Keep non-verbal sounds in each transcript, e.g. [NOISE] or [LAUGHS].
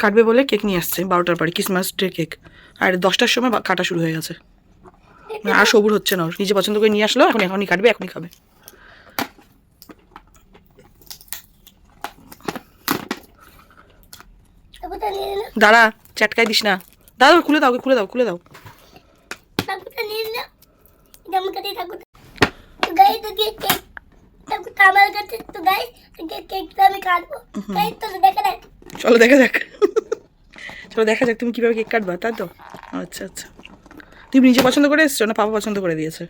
কাটবে বলে কেক নিয়ে আসছে বারোটার পরে ক্রিসমাস ডে কেক আর দশটার সময় কাটা শুরু হয়ে গেছে। আর সবুর হচ্ছে না নিজে পছন্দ করে নিয়ে আসলো এখন এখনই কাটবে এখনই খাবে। দাঁড়া চ্যাটকাই দিস না। দাদা খুলে দাও খুলে দাও খুলে দাও। দেখা দেখ চলো দেখা যাক। চলো দেখা যাক তুমি কীভাবে কেক কাটবা তাই তো? আচ্ছা আচ্ছা। তুমি নিজে পছন্দ করে এসছো না পাপা পছন্দ করে দিয়েছে?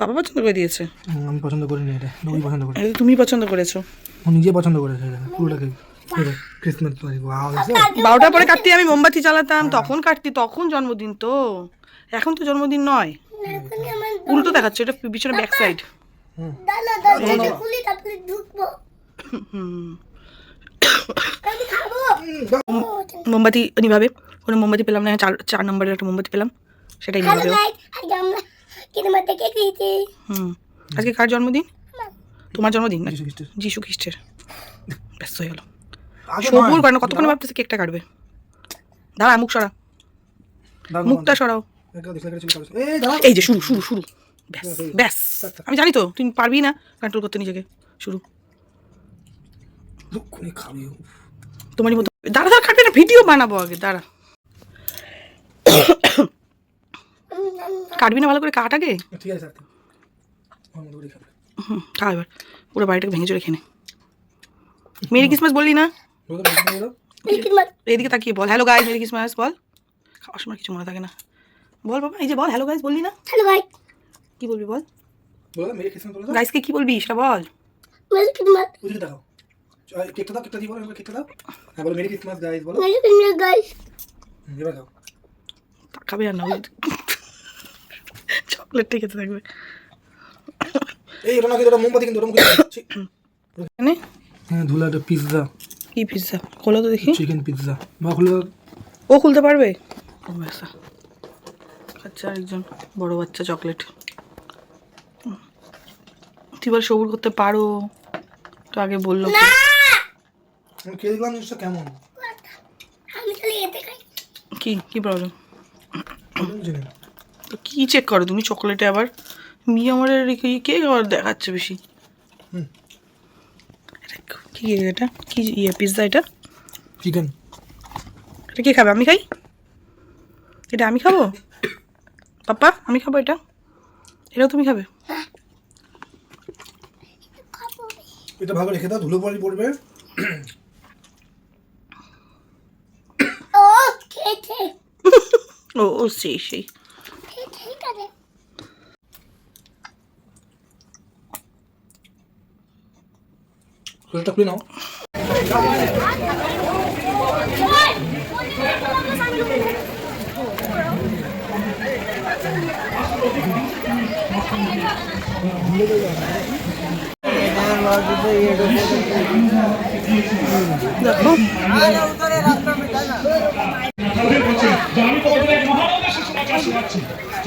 পাপা পছন্দ করে দিয়েছে? হুম, আমি পছন্দ করিনি এটা নবী পছন্দ করে এটা তো তুমি পছন্দ করেছ। ও নিজে পছন্দ করেছে এটা পুরোটাকে এটা ক্রিসমাস পার্টি ওয়াও বারোটার পরে কাটতে আমি মোমবাতি জ্বালাতাম তখন কাটতি তখন জন্মদিন তো। এখন তো জন্মদিন নয়। এখন উল্টো দেখাচ্ছে এটা পিছনে ব্যাক সাইড হুম আমি মোমবাতি নিভাবে কোনো মোমবাতি পেলাম না চার চার নম্বরের একটা মোমবাতি পেলাম সেটাই নিভাবে। হুম। আজকে কার জন্মদিন? তোমার জন্মদিন? না যিশু খ্রিস্টের। ব্যস্ত হয়ে গেল সবুর। কারণ কতক্ষণ ভাবতেছে কেকটা কাটবে? দাঁড়া মুখ সরা। মুখটা সরাও। এই যে শুরু শুরু শুরু। ব্যাস ব্যাস। আমি জানি তো তুমি পারবি না কন্ট্রোল করতে নিজেকে। শুরু। দুঃখনে খাবে তোমারই মতো দাঁড়া দাঁড়া কাটবে না ভিডিও বানাবো আগে দাঁড়া। কাটবি না ভালো করে কাট আগে? ঠিক আছে করে হুম খা এবার। পুরো বাড়িটাকে ভেঙে চড়ে খেনে মেরি ক্রিসমাস বললি না? এদিকে তাকিয়ে বল। হ্যালো গাইজ মেরি ক্রিসমাস বল। খাওয়ার সময় কিছু মনে থাকে না। বল বাবা এই যে বল হ্যালো গাইজ বললি না? হ্যালো গাইস কি বলবি বল? ক্রিসমাস। গাইজকে কি বলবি সেটা বল। মেরি কিনেমাত কেকটা দাও কেকটা দিয়ে বলো কেকটা দাও। হ্যাঁ বলো মেরি ক্রিসমাস গাইস বলো। মেরি কিনেমাত গাইস এবার দাও। তাকাবে আর না চকলেটটা খেতে থাকবে। এই এটা না কিন্তু ওটা মোমবাতি কিন্তু ওটা দাও। এখানে? হ্যাঁ ধুলা পিৎজা কি পিৎজা খোলো তো দেখি। চিকেন পিৎজা বা খুলে ও খুলতে পারবে? ও আচ্ছা। আরেকজন বড় বাচ্চা চকলেট। তুই বল সবুর করতে পারো? তো আগে বলল? আমি খেয়ে দেখলাম জিনিসটা কেমন? আমি খালি এতে খাই। কি কি প্রবলেম। তো কি চেক করো তুমি চকলেটে আবার? মি আমার রেখে কে আবার দেখাচ্ছে বেশি? কি এটা? কি ইয়ে পিৎজা এটা? চিকেন এটা কে খাবে? আমি খাই? এটা আমি খাব? পাপ্পা আমি খাব এটা? এটাও তুমি খাবে? এটা ভালো রেখে দাও ধুলো পড়বে ও খেয়েছে ও ও সেই সেই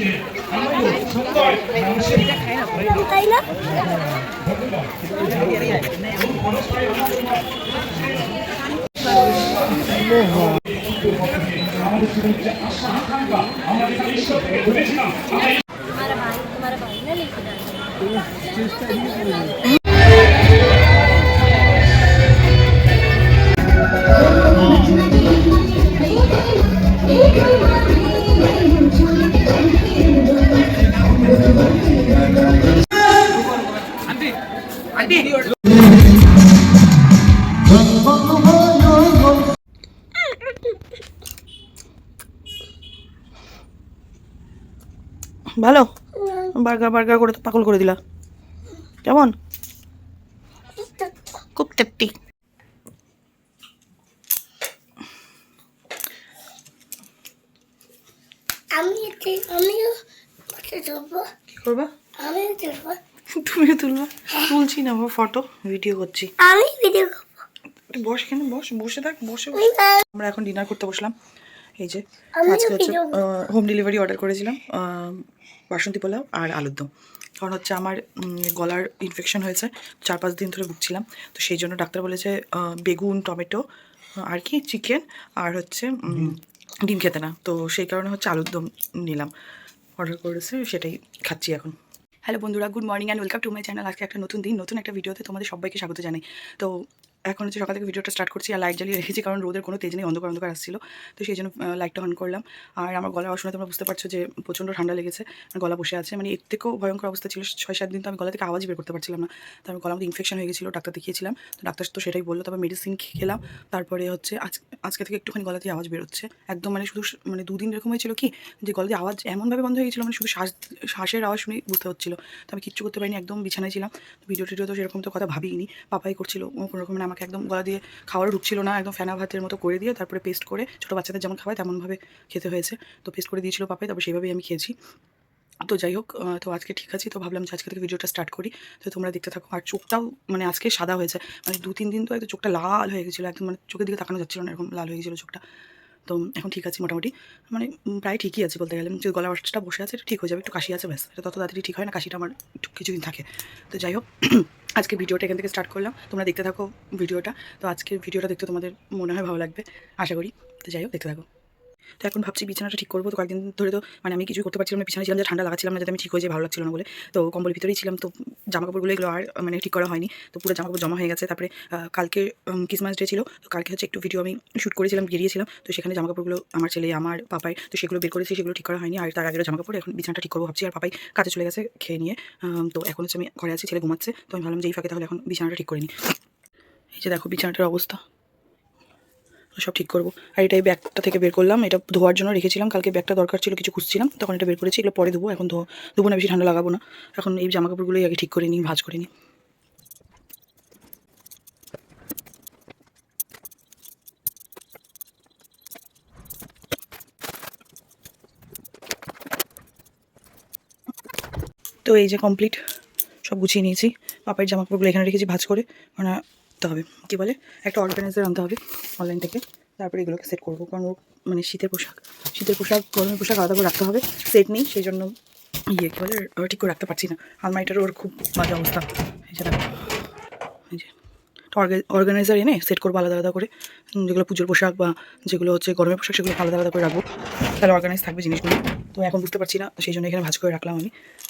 আছে সোয়েটারটা খুলে নাও দেখো তাই না আন্টি ভালো? বার্গার বার্গার করে তো পাগল করে দিলা। কেমন? খুব টেপটি আমি আমিও কি করবা? আমিও তুলবো। তুমিও তুলবা? তুলছি না আমার ফটো ভিডিও করছি। আমি ভিডিও করব। বস এখানে বস বসে থাক বসে আমরা এখন ডিনার করতে বসলাম। এই যে আজকে হচ্ছে হোম ডেলিভারি অর্ডার করেছিলাম বাসন্তী পোলাও আর আলুর দম। কারণ হচ্ছে আমার গলার ইনফেকশন হয়েছে চার পাঁচ দিন ধরে ভুগছিলাম। তো সেই জন্য ডাক্তার বলেছে বেগুন টমেটো আর কি চিকেন আর হচ্ছে ডিম। খেতে না। তো সেই কারণে হচ্ছে আলুর দম নিলাম। অর্ডার করেছে সেটাই খাচ্ছি এখন। হ্যালো বন্ধুরা good morning and welcome to my channel আজকে একটা নতুন দিন নতুন একটা ভিডিওতে তোমাদের সবাইকে স্বাগত জানাই। তো এখন হচ্ছে সকাল থেকে ভিডিওটা স্টার্ট করছি আর লাইট জ্বালিয়ে রেখেছি, কারণ রোদের কোনো তেজ নেই, অন্ধকার অন্ধকার আসছিল। তো সেই জন্য লাইটটা অন করলাম। আর আমার গলা আওয়াজ শুনে তোমরা বুঝতে পারছ যে প্রচণ্ড ঠান্ডা লেগেছে গলা বসে আছে। মানে এর থেকেও ভয়ঙ্কর অবস্থা ছিল ছয় সাত দিন তো আমি গলা থেকে আওয়াজই বের করতে পারছিলাম না। তো আমি গলা মধ্যে ইনফেকশন হয়ে গেছিল, ডাক্তার দেখিয়েছিলাম। তো ডাক্তার তো সেটাই বলল, তারপর মেডিসিন খেলাম। তারপরে হচ্ছে আজ, আজকে থেকে একটুখানি গলা দিয়ে আওয়াজ বেরোচ্ছে একদম মানে শুধু মানে দুদিন এরকম হয়েছিল কি, যে গলা দিয়ে আওয়াজ এমনভাবে বন্ধ হয়ে গেছিল মানে শুধু শ্বাস, শ্বাসের আওয়াজ শুনেই বুঝতে হচ্ছিল। তো আমি কিচ্ছু করতে পারিনি, একদম বিছানায় ছিলাম। ভিডিও টিডিও তো সেরকম তো কথা ভাবিনি পাপাই করছিল, ও কোনো রকম মানে আমাকে একদম গলা দিয়ে খাওয়ারও ঢুকছিল না, একদম ফেনা ভাতের মতো করে দিয়ে তারপরে পেস্ট করে ছোটো বাচ্চাদের যেমন খাওয়ায় তেমনভাবে খেতে হয়েছে। তো পেস্ট করে দিয়েছিল পাপাই, তারপর সেইভাবেই আমি খেয়েছি। তো যাই হোক তো আজকে ঠিক আছে। তো ভাবলাম যে আজকে থেকে ভিডিওটা স্টার্ট করি। তো তোমরা দেখতে থাকো। আর চোখটাও মানে আজকে সাদা হয়েছে। মানে দু তিন দিন তো একদম চোখটা লাল হয়ে গেছিল, একদম মানে চোখের দিকে তাকানো যাচ্ছিল না, এরকম লাল হয়ে গেছিল চোখটা। তো এখন ঠিক আছে মোটামুটি। মানে প্রায় ঠিকই আছে বলতে গেলে। যে গলা বাসটা বসে আছে ঠিক হয়ে যাবে, একটু কাশি আছে, ব্যাস। এটা তত তাড়াতাড়ি ঠিক হয় না, কাশিটা আমার একটু কিছুদিন থাকে। তো যাই হোক, [CLEARS THROAT] আজকে ভিডিওটা এখান থেকে স্টার্ট করলাম। তোমরা দেখতে থাকো ভিডিওটা। তো আজকের ভিডিওটা দেখতে তোমাদের মনে হয় ভালো লাগবে, আশা করি। তো যাই হোক, দেখতে থাকো। তো এখন ভাবছি বিছানাটা ঠিক করব। তো কয়েকদিন ধরে তো মানে আমি কিছুই করতে পারছিলাম না বিছানা ছিলাম যে ঠান্ডা লাগাচ্ছিলাম না, যাতে আমি ঠিক হয়ে যায় ভালো লাগছিল না বলে। তো কম্বলের ভিতরেই ছিলাম, তো জামা কাপড়গুলো এগুলো আর মানে ঠিক করা হয়নি। তো পুরো জামা কাপড় জমা হয়ে গেছে। তারপরে কালকে ক্রিসমাস ডে ছিল। তো কালকে হচ্ছে একটু ভিডিও আমি শ্যুট করেছিলাম বেরিয়েছিলাম তো সেখানে জামা কাপড়গুলো আমার ছেলে, আমার পাপাই, তো সেগুলো বের করেছি, সেগুলো ঠিক করা হয়নি। আর তার আগের জামা কাপড় এখন বিছানাটা ঠিক করব ভাবছি। আর পাপাই কাজে চলে গেছে খেয়ে নিয়ে। তো এখন হচ্ছে আমি ঘরে আছি, ছেলে ঘুমাচ্ছে। তো আমি ভাবলাম যে এই ফাঁকে তাহলে এখন বিছানাটা ঠিক করে নিই। এই যে দেখো বিছানাটার অবস্থা। সব ঠিক করব। আর এটা এই ব্যাগটা থেকে বের করলাম, এটা ধোয়ার জন্য রেখেছিলাম, কালকে ব্যাগটা দরকার ছিল, কিছু খুঁজছিলাম, তখন এটা বের করেছি, এগুলো পরে দেবো এখন ধো দেবো না, বেশি ঠান্ডা লাগাবো না। এখন এই জামা কাপড়গুলোই আগে ঠিক করে নিই, ভাজ করে নিই। তো এই যে কমপ্লিট সব গুছিয়ে নিয়েছি। পাপাইয়ের জামা কাপড়গুলো এখানে রেখেছি ভাজ করে মানে আনতে হবে। কি বলে? একটা অর্গানাইজার আনতে হবে অনলাইন থেকে। তারপরে এগুলোকে সেট করব। কারণ মানে শীতের পোশাক। শীতের পোশাক, গরমের পোশাক আলাদা করে রাখতে হবে। সেট নেই সেই জন্য ইয়ে কী বলে? ঠিক করে রাখতে পারছি না। আলমারিটার ওর খুব বাজে অবস্থা। এই যে এই যে। অর্গানাইজার এনে সেট করব আলাদা আলাদা করে। যেগুলো পুজোর পোশাক বা যেগুলো হচ্ছে গরমের পোশাক, সেগুলো আলাদা আলাদা করে রাখব। তাহলে অর্গানাইজ থাকবে জিনিসগুলো। তো এখন বুঝতে পারছি না সেই জন্য এখানে ভাজ করে রাখলাম আমি।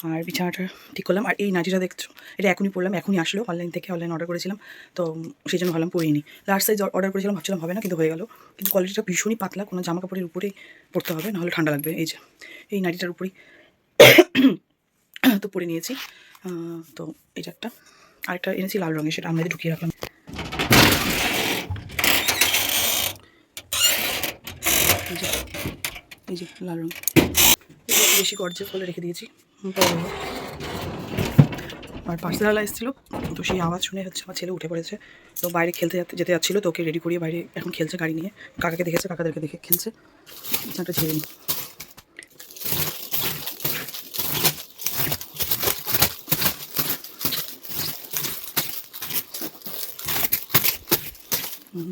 আর বিছানাটা ঠিক করলাম। আর এই নাইটিটা দেখছ, এটা এখনই পড়লাম, এখনই আসলো। অনলাইন থেকে অনলাইন অর্ডার করেছিলাম। তো সেই জন্য ভাবলাম পরিনি লাস্ট সাইজ অর্ডার করেছিলাম, ভাবছিলাম হবে না, কিন্তু হয়ে গেল। কিন্তু কোয়ালিটিটা ভীষণই পাতলা, কোনো জামা কাপড়ের উপরেই পড়তে হবে, নাহলে ঠান্ডা লাগবে। এই যে, এই নাইটিটার উপরেই। [COUGHS] তো পরে নিয়েছি। তো এটা একটা। আরেকটা এনেছি লাল রঙের, সেটা আমরা ঢুকিয়ে রাখলাম এই যে এই যে লাল রঙ বেশি গর্জেস বলে রেখে দিয়েছি। আর পার্সেলাল এসেছিল তো সেই আওয়াজ শুনে হচ্ছে আমার ছেলে উঠে পড়েছে। তো বাইরে খেলতে যেতে যাচ্ছিল, তো ওকে রেডি করিয়ে বাইরে এখন খেলছে গাড়ি নিয়ে। কাকাকে দেখেছে, কাকাদেরকে দেখে খেলছে। বিছানাটা ঝেড়ে নিই।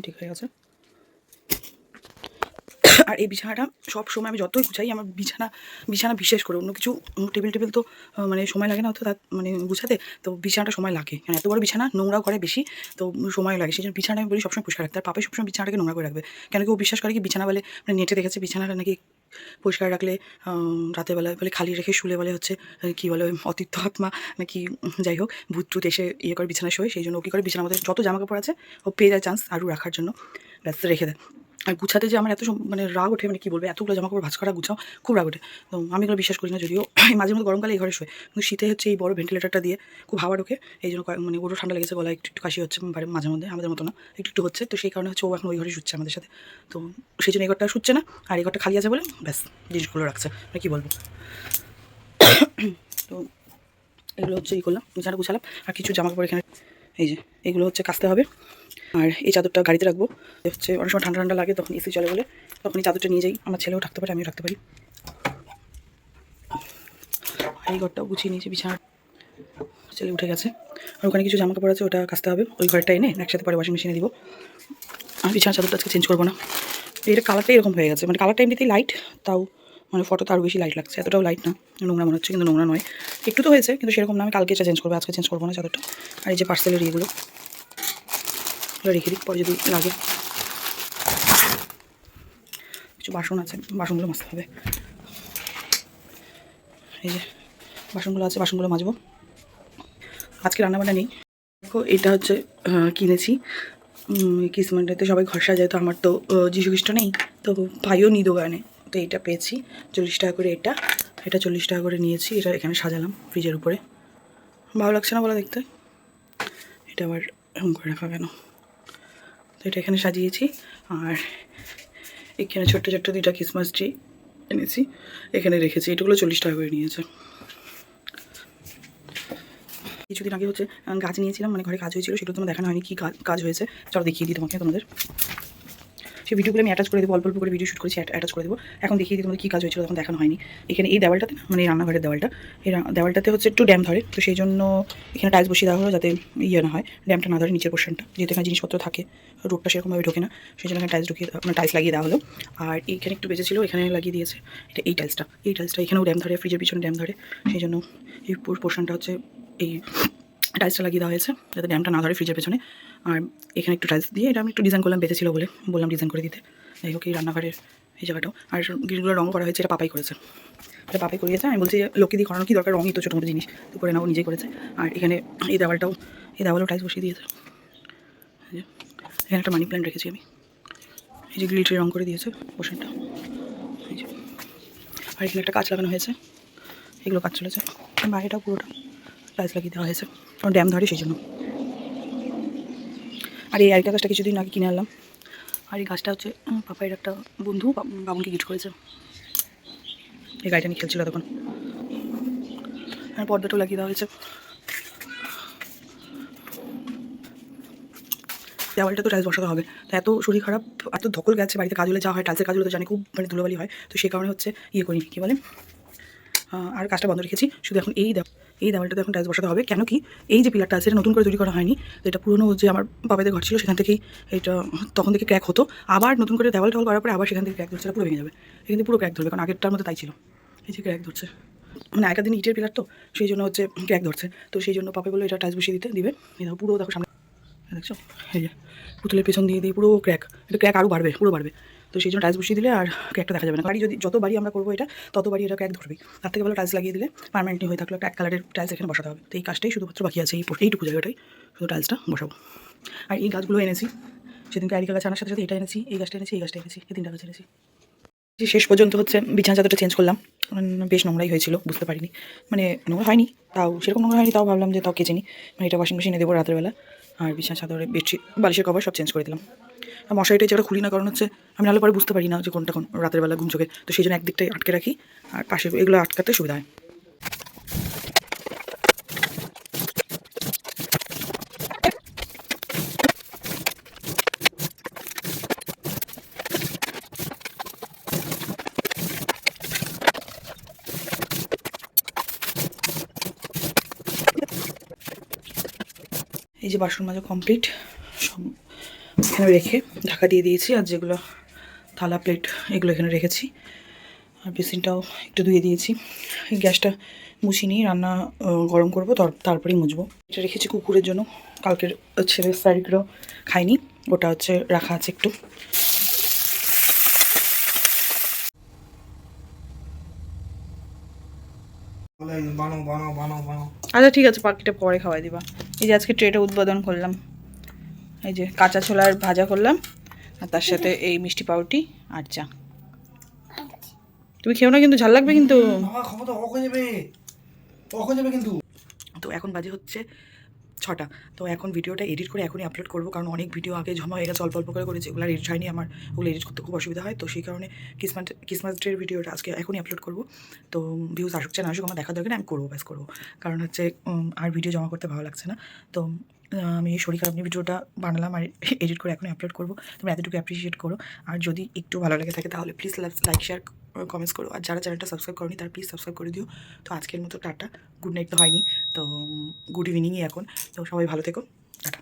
ঠিক হয়ে গেছে। আর এই বিছানাটা সব সময় আমি যতই গুছাই, আমার বিছানা বিছানা বিশেষ করে, অন্য কিছু টেবিল টেবিল তো মানে সময় লাগে না অত তার মানে গুছাতে, তো বিছানাটা সময় লাগে। কারণ এত বড় বিছানা, নোংরাও করে বেশি, তো সময় লাগে। সেই জন্য বিছানা আমি বলি সবসময় পরিষ্কার রাখতে। আর পাপে সবসময় বিছানাটাকে নোংরা করে রাখবে। কেন কি ও বিশ্বাস করে কি বিছানা বলে মানে নেটে দেখেছে বিছানাটা নাকি পরিষ্কার রাখলে রাতের বেলায় বলে খালি রেখে শুলে বলে হচ্ছে কী বলে অতীত আত্মা, নাকি যাই হোক, ভূত টুত এসে ইয়ে করে বিছানা শোয়। সেই জন্য ও কী করে বিছানার মধ্যে যত জামা কাপড় আছে, ও পেয়ে যায় চান্স আরও রাখার জন্য। ব্যস্ত রেখে দেয়। আর গুছাতে যে আমার এত মানে রাগ ওঠে মানে কী বলব, এতগুলো জামা কাপড় ভাজ করা, গুছাও, খুব রাগ ওঠে। তো আমি এগুলো বিশ্বাস করি না, যদিও [CLEARS THROAT] মাঝে মধ্যে গরমকালে এই ঘরে শোয়। কিন্তু শীতে হচ্ছে এই বড় ভেন্টিলেটারটা দিয়ে খুব হাওয়া ঢোকে, এই জন্য মানে ওরও ঠান্ডা লেগেছে গলায়, একটু একটু কাশি হচ্ছে মাঝে মধ্যে, আমাদের মতো না, একটু একটু হচ্ছে। তো সেই কারণে হচ্ছে ও এখন ওই ঘরে শুচ্ছে আমাদের সাথে। তো সেই জন্য এই ঘরটা শুচ্ছে না, আর এই ঘরটা খালি আছে বলে ব্যাস, জিনিসগুলো রাখছে। মানে কী বলব? তো এগুলো হচ্ছে এই করলাম বিছানা গুছালাম। আর কিছু জামা কাপড় এখানে, এই যে, এগুলো হচ্ছে কাচতে হবে। আর এই চাদরটা গাড়িতে রাখব। হচ্ছে অনেক সময় ঠান্ডা ঠান্ডা লাগে, তখন এসি চলে বলে। তখন এই চাদরটা নিয়ে যাই, আমার ছেলেও থাকতে পারে, আমিও রাখতে পারি। এই ঘরটাও গুছিয়ে নিয়েছি, বিছানা। ছেলে উঠে গেছে। আর ওখানে কিছু জামা কাপড় আছে, ওটা কাচতে হবে। ওই ঘরটা এনে একসাথে পরে ওয়াশিং মেশিনে দিব। আর বিছানা চাদরটা আজকে চেঞ্জ করব না। এটা কালারটাই এরকম হয়ে গেছে। মানে কালারটা এমনিতেই লাইট তাও মানে ফটোতে আরও বেশি লাইট লাগছে। এতটাও লাইট না, নোংরা মনে হচ্ছে, কিন্তু নোংরা নয়। একটু তো হয়েছে, কিন্তু সেরকম না। আমি কালকে চেঞ্জ করব, আজকে চেঞ্জ করব না চাদরটা। আর এই যে পার্সেলের ইয়েগুলো। রেখে দিই, পরে যদি লাগে। কিছু বাসন আছে, বাসনগুলো মাজতে হবে। এই যে, বাসনগুলো আছে, বাসনগুলো মাজবো। আজকে রান্নাবান্না নেই। দেখো, এটা হচ্ছে কিনেছি। কিসমানটাতে সবাই ঘর সাজায়, তো আমার তো যীশু খ্রিস্ট নেই, তো পাইও নি দোকানে। তো এটা পেয়েছি, চল্লিশ টাকা করে এটা। এটা চল্লিশ টাকা করে নিয়েছি, এটা এখানে সাজালাম ফ্রিজের উপরে। ভালো লাগছে না বলো দেখতে? এটা আবার এরকম করে রাখা কেন? তো এটা এখানে সাজিয়েছি। আর এখানে ছোট্ট ছোট্ট দুইটা ক্রিসমাস ট্রি এনেছি। এখানে রেখেছি। এটাগুলো চল্লিশ টাকা করে নিয়েছে। কিছুদিন আগে হচ্ছে গাছ নিয়েছিলাম মানে ঘরে কাজ হয়েছিল, সেটা তোমার দেখানো হয়নি কী কাজ হয়েছে। চলো দেখিয়ে দিই তোমাকে তোমাদের। সেই ভিডিওগুলো আমি অ্যাটাচ করে দেবো, অল্প অল্প করে ভিডিও শ্যুট করেছি অ্যাটাচ করে দেবো। এখন দেখিয়ে দিই তোমাদের কী কাজ হয়েছিল, তখন দেখানো হয়নি। এখানে এই দেওয়ালটাতে মানে রান্নাঘরের দেওয়ালটা, এই দেওয়ালটাতে হচ্ছে একটু ড্যাম ধরে, তো সেই জন্য এখানে টাইলস বসিয়ে দেওয়া হলো যাতে ইয়ে না হয় ড্যামটা না ধরে নিচের পোর্শনটা যেহেতু এখানে জিনিসপত্র থাকে রোডটা সেরকমভাবে ঢোকে না, সেই জন্য এখানে টাইলস ঢুকিয়ে মানে টাইলস লাগিয়ে দেওয়া হলো। আর এইখানে একটু বেঁচেছিল, এখানে লাগিয়ে দিয়েছে, এটা এই টাইলসটা এই টাইলসটা এখানেও ড্যাম ধরে ফ্রিজের পিছনে ড্যাম ধরে, সেই জন্য এই পোর্শনটা হচ্ছে এই টাইলসটা লাগিয়ে দেওয়া হয়েছে, যাতে ড্যামটা না ধরে ফ্রিজের পেছনে। আর এখানে একটু টাইলস দিয়ে এটা আমি একটু ডিজাইন করলাম বেঁচেছিল বলে বললাম ডিজাইন করে দিতে। যাই হোক, এই রান্নাঘরের এই জায়গাটাও। আর গ্রিলগুলো রঙ করা হয়েছে, এটা পাপাই করেছে। এটা পাপাই করিয়েছে, আমি বলছি যে লোককে দিয়ে করানো কি দরকার? রঙই তো ছোটো মোটো জিনিস, তো করে নাও, নিজেই করেছে। আর এখানে এই দেওয়ালটাও, এই দেওয়ালও টাইলস বসিয়ে দিয়েছে। এখানে একটা মানি প্ল্যান্ট রেখেছি আমি। এই যে গ্রিলটি রঙ করে দিয়েছে পোর্শনটা এই যে, আর এখানে একটা কাজ লাগানো হয়েছে, এগুলো কাজ চলেছে। বাইরেটাও পুরোটা টাইলস লাগিয়ে দেওয়া হয়েছে কারণ ড্যাম ধরে সেই জন্য। আর এই আরেকটা গাছটা কিছুদিন আগে কিনে আনলাম। আর এই গাছটা হচ্ছে পাপাইয়ের একটা বন্ধু বা- বাবুনকে গিফট করেছে। এই গাড়িটা নিয়ে খেলছিল তখন। আর পর্দাটাও লাগিয়ে দেওয়া হয়েছে। দেওয়ালটা তো টাইলস বসাতে হবে। তো এত শরীর খারাপ, এত ধকল গেছে, বাড়িতে কাজ হলে যা হয় টাইলসের কাজ হলে তো জানি খুব মানে ধুলোবালি হয়। তো সেই কারণে হচ্ছে ইয়ে করি কী বলে? আর কাজটা বন্ধ রেখেছি। শুধু এখন এই দেও এই দেওয়ালটাতে এখন টাইলস বসাতে হবে। কেন কি এই যে পিলারটা আছে, এটা নতুন করে তৈরি করা হয়নি। এটা পুরনো যে আমার বাবাদের ঘর ছিল, সেখান থেকেই এটা তখন থেকে ক্র্যাক হতো। আবার নতুন করে দেওয়াল টাওয়াল করার পরে আবার সেখান থেকে ক্র্যাক ধরছে, এটা পুরো ভেঙে যাবে। এখান পুরো ক্র্যাক ধরবে, কারণ আগেরটার মধ্যে তাই ছিল। এই যে ক্র্যাক ধরছে। মানে আগের দিন ইটের পিলার তো, সেই জন্য হচ্ছে ক্র্যাক ধরছে। তো সেই জন্য পাপে বলে এটা টাইলস বসিয়ে দিতে, দিবে। দেখো, পুরো দেখো সামনে। দেখছ? এই যে, পুতুলের পেছন দিয়ে দিয়ে পুরো ক্র্যাক এটা ক্র্যাক আরও বাড়বে, পুরো বাড়বে। তো সেই জন্য টাইলস বসিয়ে দিলে আর ক্র্যাকটা দেখা যাবে না। বাড়ি যদি যত বাড়ি আমরা করব এটা, তত বাড়ি এটা ক্র্যাক ধরবে তার থেকে ভালো টাইলস লাগিয়ে দিলে পারমানেন্টলি হয়ে থাকল এক কালারের টাইলস এখানে বসাতে হবে। তো এই কাজটাই শুধুমাত্র বাকি আছে, এই এইটুকু জায়গাটাই। শুধু টাইলসটা বসাবো। আর এই গাছগুলো এনেছি। সেদিনকে আরিকা গাছ আনার সাথে সাথে এটা এনেছি, এই গাছটা এনেছি, এই গাছটা এনেছি, এই তিনটা গাছ এনেছি। যে শেষ পর্যন্ত হচ্ছে বিছানা চাদরটা চেঞ্জ করলাম। বেশ নোংরাই হয়েছিল, বুঝতে পারিনি। মানে নোংরা হয়নি, তাও সেরকম নোংরা হয়নি, তাও ভাবলাম যে তাও কেচে নিই মানে এটা ওয়াশিং মেশিনে দেবো রাতের বেলা আর বিছানা চাদরে, বেডশিট, বালিশের কভার সব চেঞ্জ করে দিলাম। মশারিটা যেটা খুলি না, কারণ হচ্ছে আমি নাহলে পরে বুঝতে পারি না যে কোনটা কোন রাতের বেলা ঘুম চোখে। তো সেই জন্য একদিকটাই আটকে রাখি, আর পাশে এগুলো আটকাতে সুবিধা হয়। এই যে বাসন মাজা কমপ্লিট সব এখানে রেখে ঢাকা দিয়ে দিয়েছি আর যেগুলো থালা প্লেট এগুলো এখানে রেখেছি। আর বেসিনটাও একটু ধুয়ে দিয়েছি। এই গ্যাসটা মুছি নিয়ে রান্না গরম করব তার- তারপরেই মুছবো। এটা রেখেছি কুকুরের জন্য। কালকের ছেলের স্যারিগুলো খাইনি ওটা হচ্ছে রাখা আছে একটু। আচ্ছা ঠিক আছে পাখিটা পরে খাওয়াই দিবা। এই যে আজকে ট্রেটা উদ্বোধন করলাম। এই যে কাঁচা ছোলার ভাজা করলাম আর তার সাথে এই মিষ্টি পাউরুটি আর চা। তুমি খেও না কিন্তু ঝাল লাগবে কিন্তু। তো এখন বাজে হচ্ছে ছটা। তো এখন ভিডিওটা এডিট করে এখনই আপলোড করব, কারণ অনেক ভিডিও আগে জমা হয়ে গেছে, অল্প অল্প করে করেছি ওগুলো এডিট হয়নি আমার, ওগুলো এডিট করতে খুব অসুবিধা হয়। তো সেই কারণে ক্রিসমাস ক্রিসমাস ডের ভিডিওটা আজকে এখনই আপলোড করব। তো ভিউজ আসুক না আসুক, আমার দেখা দরকার আমি করব, ব্যাস করব। কারণ হচ্ছে আর ভিডিও জমা করতে ভালো লাগছে না। তো আমি শরীর খারাপ নিয়ে ভিডিওটা বানালাম আর [LAUGHS] এডিট করে এখনই আপলোড করব। তুমি এতটুকু অ্যাপ্রিসিয়েট করো। আর যদি একটু ভালো লেগে থাকে, তাহলে প্লিজ লাইক শেয়ার কমেন্টস করো। আর যারা চ্যানেলটা সাবস্ক্রাইব করনি, তারা প্লিজ সাবস্ক্রাইব করে দিও। তো আজকের মতো টাটা গুড নাইট তো হয়নি। তো গুড ইভিনিংই এখন। তো সবাই ভালো থেকো। টাটা।